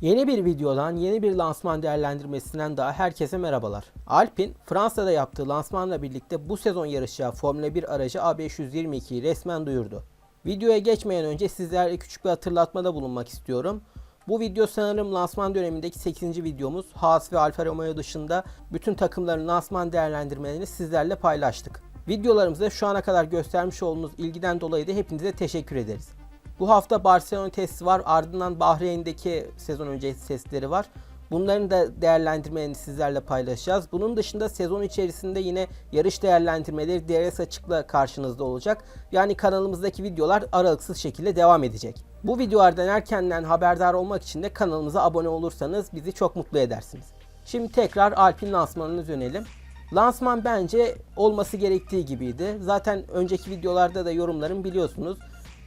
Yeni bir videodan, yeni bir lansman değerlendirmesinden daha herkese merhabalar. Alpine, Fransa'da yaptığı lansmanla birlikte bu sezon yarışacağı Formula 1 aracı A522'yi resmen duyurdu. Videoya geçmeden önce sizlerle küçük bir hatırlatmada bulunmak istiyorum. Bu video sanırım lansman dönemindeki 8. videomuz. Haas ve Alfa Romeo dışında bütün takımların lansman değerlendirmelerini sizlerle paylaştık. Videolarımızda şu ana kadar göstermiş olduğunuz ilgiden dolayı da hepinize teşekkür ederiz. Bu hafta Barcelona testi var. Ardından Bahreyn'deki sezon öncesi testleri var. Bunların da değerlendirmelerini sizlerle paylaşacağız. Bunun dışında sezon içerisinde yine yarış değerlendirmeleri DRS açıkla karşınızda olacak. Yani kanalımızdaki videolar aralıksız şekilde devam edecek. Bu videolardan erkenden haberdar olmak için de kanalımıza abone olursanız bizi çok mutlu edersiniz. Şimdi tekrar Alpine lansmanına dönelim. Lansman bence olması gerektiği gibiydi. Zaten önceki videolarda da yorumlarım biliyorsunuz.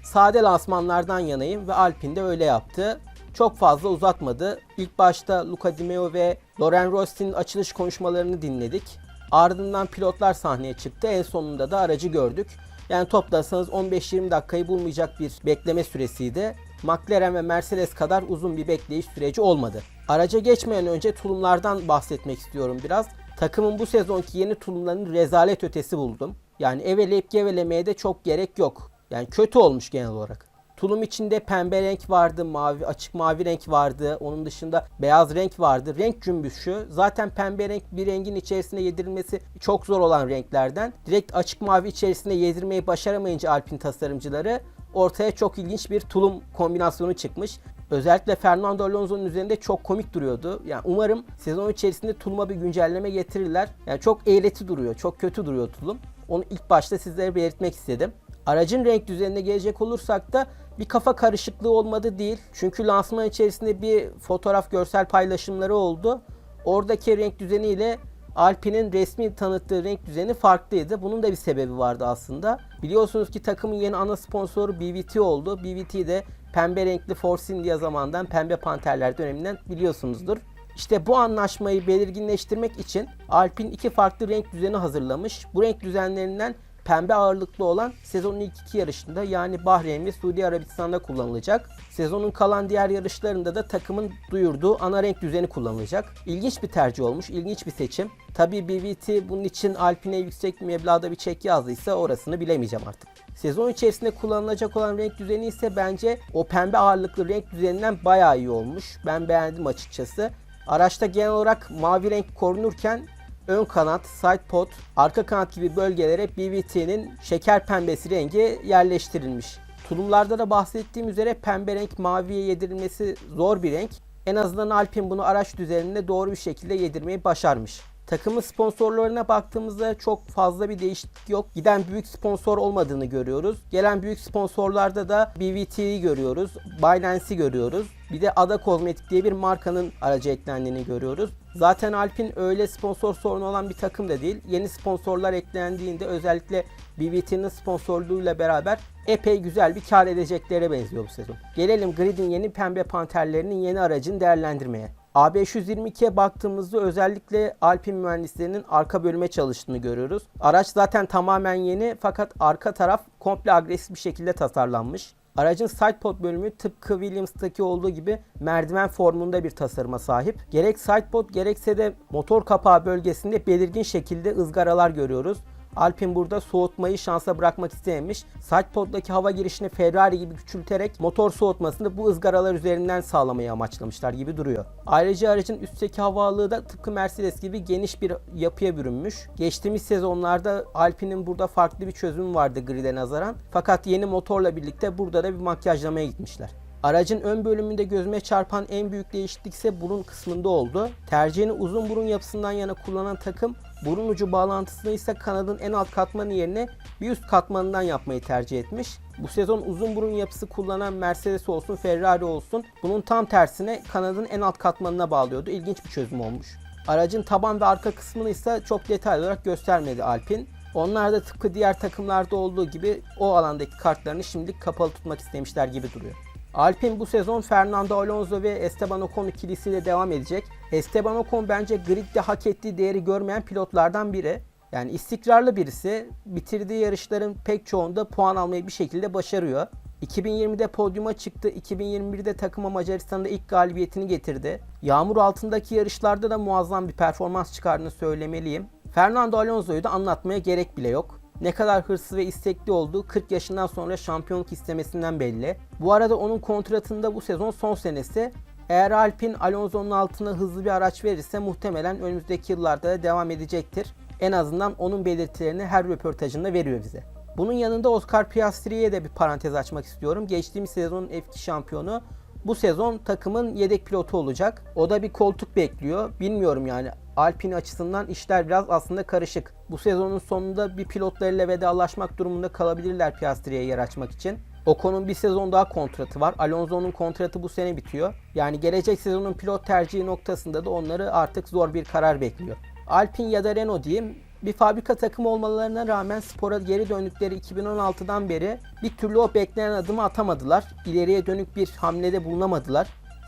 Sade lansmanlardan yanayım ve Alpine de öyle yaptı. Çok fazla uzatmadı. İlk başta Luca Di Meo ve Loren Rossi'nin açılış konuşmalarını dinledik. Ardından pilotlar sahneye çıktı. En sonunda da aracı gördük. Yani toplasanız 15-20 dakikayı bulmayacak bir bekleme süresiydi. McLaren ve Mercedes kadar uzun bir bekleyiş süreci olmadı. Araca geçmeden önce tulumlardan bahsetmek istiyorum biraz. Takımın bu sezonki yeni tulumlarını rezalet ötesi buldum. Yani eveleyip gevelemeye de çok gerek yok. Yani kötü olmuş genel olarak. Tulum içinde pembe renk vardı, mavi açık mavi renk vardı. Onun dışında beyaz renk vardı. Renk cümbüşü. Zaten pembe renk bir rengin içerisine yedirilmesi çok zor olan renklerden. Direkt açık mavi içerisine yedirmeyi başaramayınca Alpine tasarımcıları ortaya çok ilginç bir tulum kombinasyonu çıkmış. Özellikle Fernando Alonso'nun üzerinde çok komik duruyordu. Yani umarım sezon içerisinde tuluma bir güncelleme getirirler. Yani çok eğreti duruyor, çok kötü duruyor tulum. Onu ilk başta sizlere belirtmek istedim. Aracın renk düzenine gelecek olursak da bir kafa karışıklığı olmadı değil. Çünkü lansman içerisinde bir fotoğraf görsel paylaşımları oldu. Oradaki renk düzeniyle Alpine'in resmi tanıttığı renk düzeni farklıydı. Bunun da bir sebebi vardı aslında. Biliyorsunuz ki takımın yeni ana sponsoru BVT oldu. BVT de pembe renkli Force India zamandan pembe panterler döneminden biliyorsunuzdur. İşte bu anlaşmayı belirginleştirmek için Alpine iki farklı renk düzeni hazırlamış. Bu renk düzenlerinden pembe ağırlıklı olan sezonun ilk iki yarışında yani Bahreyn ve Suudi Arabistan'da kullanılacak. Sezonun kalan diğer yarışlarında da takımın duyurduğu ana renk düzeni kullanılacak. İlginç bir tercih olmuş, ilginç bir seçim. Tabi BVT bunun için Alpine yüksek bir meblağda bir çek yazdıysa orasını bilemeyeceğim artık. Sezon içerisinde kullanılacak olan renk düzeni ise bence o pembe ağırlıklı renk düzeninden bayağı iyi olmuş. Ben beğendim açıkçası. Araçta genel olarak mavi renk korunurken ön kanat, side pod, arka kanat gibi bölgelere BVT'nin şeker pembesi rengi yerleştirilmiş. Tulumlarda da bahsettiğim üzere pembe renk maviye yedirilmesi zor bir renk. En azından Alpine bunu araç düzeninde doğru bir şekilde yedirmeyi başarmış. Takımın sponsorlarına baktığımızda çok fazla bir değişiklik yok. Giden büyük sponsor olmadığını görüyoruz. Gelen büyük sponsorlarda da BVT'yi görüyoruz. Binance'i görüyoruz. Bir de Ada Kozmetik diye bir markanın aracı eklendiğini görüyoruz. Zaten Alpine öyle sponsor sorunu olan bir takım da değil. Yeni sponsorlar eklendiğinde özellikle BVT'nin sponsorluğuyla beraber epey güzel bir kar edecekleri benziyor bu sezon. Gelelim Grid'in yeni pembe panterlerinin yeni aracını değerlendirmeye. A522'ye baktığımızda özellikle Alpine mühendislerinin arka bölüme çalıştığını görüyoruz. Araç zaten tamamen yeni fakat arka taraf komple agresif bir şekilde tasarlanmış. Aracın sidepod bölümü tıpkı Williams'taki olduğu gibi merdiven formunda bir tasarıma sahip. Gerek sidepod gerekse de motor kapağı bölgesinde belirgin şekilde ızgaralar görüyoruz. Alpine burada soğutmayı şansa bırakmak istememiş. Sidepod'daki hava girişini Ferrari gibi küçülterek motor soğutmasını bu ızgaralar üzerinden sağlamayı amaçlamışlar gibi duruyor. Ayrıca aracın üstteki havalığı da tıpkı Mercedes gibi geniş bir yapıya bürünmüş. Geçtiğimiz sezonlarda Alpine'in burada farklı bir çözümü vardı grid'e nazaran. Fakat yeni motorla birlikte burada da bir makyajlamaya gitmişler. Aracın ön bölümünde gözüme çarpan en büyük değişiklik ise burun kısmında oldu. Tercihini uzun burun yapısından yana kullanan takım burun ucu bağlantısını ise kanadın en alt katmanı yerine bir üst katmanından yapmayı tercih etmiş. Bu sezon uzun burun yapısı kullanan Mercedes olsun Ferrari olsun bunun tam tersine kanadın en alt katmanına bağlıyordu. İlginç bir çözüm olmuş. Aracın taban ve arka kısmını ise çok detaylı olarak göstermedi Alpine. Onlar da tıpkı diğer takımlarda olduğu gibi o alandaki kartlarını şimdilik kapalı tutmak istemişler gibi duruyor. Alpine bu sezon Fernando Alonso ve Esteban Ocon ikilisiyle devam edecek. Esteban Ocon bence gridde hak ettiği değeri görmeyen pilotlardan biri. Yani istikrarlı birisi. Bitirdiği yarışların pek çoğunda puan almayı bir şekilde başarıyor. 2020'de podyuma çıktı. 2021'de takıma Macaristan'da ilk galibiyetini getirdi. Yağmur altındaki yarışlarda da muazzam bir performans çıkardığını söylemeliyim. Fernando Alonso'yu da anlatmaya gerek bile yok. Ne kadar hırslı ve istekli olduğu 40 yaşından sonra şampiyonluk istemesinden belli. Bu arada onun kontratında bu sezon son senesi. Eğer Alpine Alonso'nun altına hızlı bir araç verirse muhtemelen önümüzdeki yıllarda da devam edecektir. En azından onun belirtilerini her röportajında veriyor bize. Bunun yanında Oscar Piastri'ye de bir parantez açmak istiyorum. Geçtiğimiz sezonun F2 şampiyonu bu sezon takımın yedek pilotu olacak. O da bir koltuk bekliyor. Bilmiyorum yani Alpine açısından işler biraz aslında karışık. Bu sezonun sonunda bir pilotlarıyla vedalaşmak durumunda kalabilirler Piastri'ye yer açmak için. Ocon'un bir sezon daha kontratı var. Alonso'nun kontratı bu sene bitiyor. Yani gelecek sezonun pilot tercihi noktasında da onları artık zor bir karar bekliyor. Alpine ya da Renault diyeyim bir fabrika takımı olmalarına rağmen spora geri döndükleri 2016'dan beri bir türlü o beklenen adımı atamadılar. İleriye dönük bir hamlede bulunamadılar.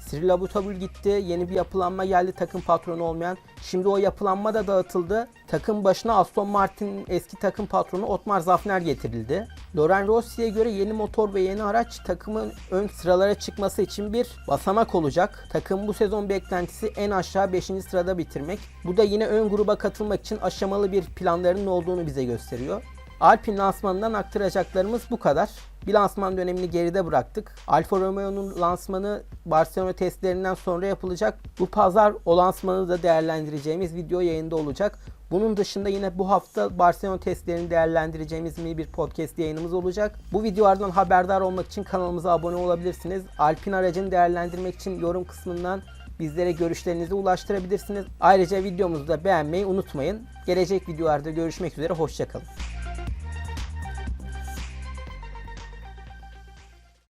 Cyril Abiteboul gitti. Yeni bir yapılanma geldi takım patronu olmayan. Şimdi o yapılanma da dağıtıldı. Takım başına Aston Martin'in eski takım patronu Otmar Zafner getirildi. Loren Rossi'ye göre yeni motor ve yeni araç takımın ön sıralara çıkması için bir basamak olacak. Takım bu sezon beklentisi en aşağı 5. sırada bitirmek. Bu da yine ön gruba katılmak için aşamalı bir planlarının olduğunu bize gösteriyor. Alpine lansmanından aktaracaklarımız bu kadar. Bir lansman dönemini geride bıraktık. Alfa Romeo'nun lansmanı Barcelona testlerinden sonra yapılacak. Bu pazar o lansmanı da değerlendireceğimiz video yayında olacak. Bunun dışında yine bu hafta Barcelona testlerini değerlendireceğimiz bir podcast yayınımız olacak. Bu videolardan haberdar olmak için kanalımıza abone olabilirsiniz. Alpine aracını değerlendirmek için yorum kısmından bizlere görüşlerinizi ulaştırabilirsiniz. Ayrıca videomuzu da beğenmeyi unutmayın. Gelecek videolarda görüşmek üzere, hoşçakalın.